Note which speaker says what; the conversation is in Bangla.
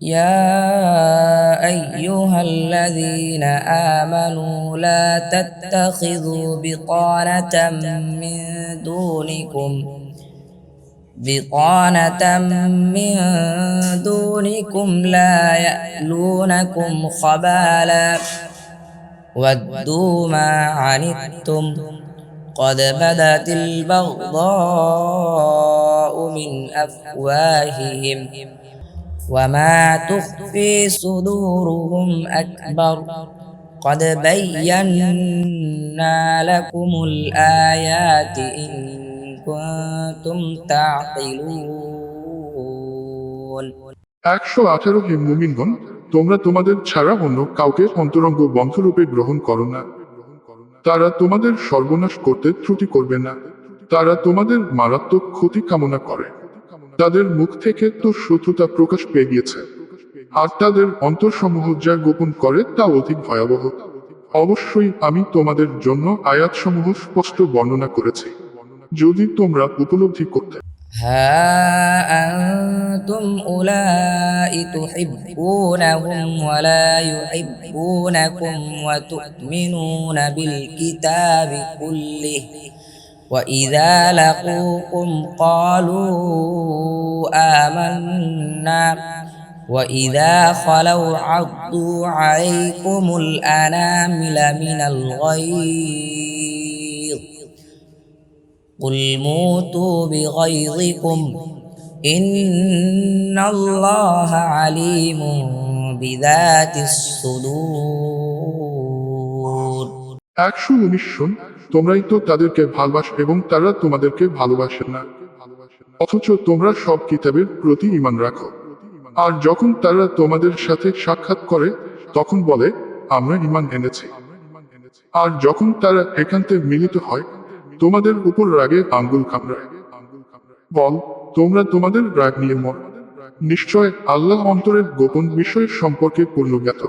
Speaker 1: يا أيها الذين آمنوا لا تتخذوا بطانة من دونكم. بطانة من دونكم لا يألونكم خبالا. ودوا ما عنتم. قد بدت البغضاء من أفواههم. وما تخفي صدورهم أكبر قد بينا لكم الآيات إن كنتم تعقلون
Speaker 2: একশো আঠারো হে মুমিনগণ তোমরা তোমাদের ছাড়া অন্য কাউকে অন্তরঙ্গ বন্ধরূপে গ্রহণ করো না তারা তোমাদের সর্বনাশ করতে ত্রুটি করবে না তারা তোমাদের মারাত্মক ক্ষতি কামনা করে তাদের মুখ থেকে তো শত্রুতা প্রকাশ পেয়ে গিয়েছে আর তাদের অন্তরসমূহ যা গোপন করে তা অধিক ভয়াবহ অবশ্যই আমি তোমাদের জন্য আয়াতসমূহ স্পষ্ট বর্ণনা করেছি যদি তোমরা উপলব্ধি করতে
Speaker 1: ها أنتم أولئك تحبونهم ولا يحبونكم وتؤمنون بالكتاب كله وإذا لقوكم قالوا آمنا وإذا خلوا عضوا عليكم الأنامل من الغيظ قل موتوا بغيظكم إن الله عليم بذات الصدور
Speaker 2: একশো উনিশ শোন তোমরাই তো তাদেরকে ভালবাস এবং তারা তোমাদেরকে ভালোবাসে না। অথচ তোমরা সব কিতাবের প্রতি ইমান রাখো। আর যখন তারা তোমাদের সাথে সাক্ষাৎ করে, তখন বলে, আমরা ইমান এনেছি। আর যখন তারা একান্তে মিলিত হয়, তোমাদের উপর রাগে আঙ্গুল কামড়ায়। বল, তোমরা তোমাদের রাগ নিয়ে মর। নিশ্চয় আল্লাহ অন্তরের গোপন বিষয় সম্পর্কে পূর্ণজ্ঞাত।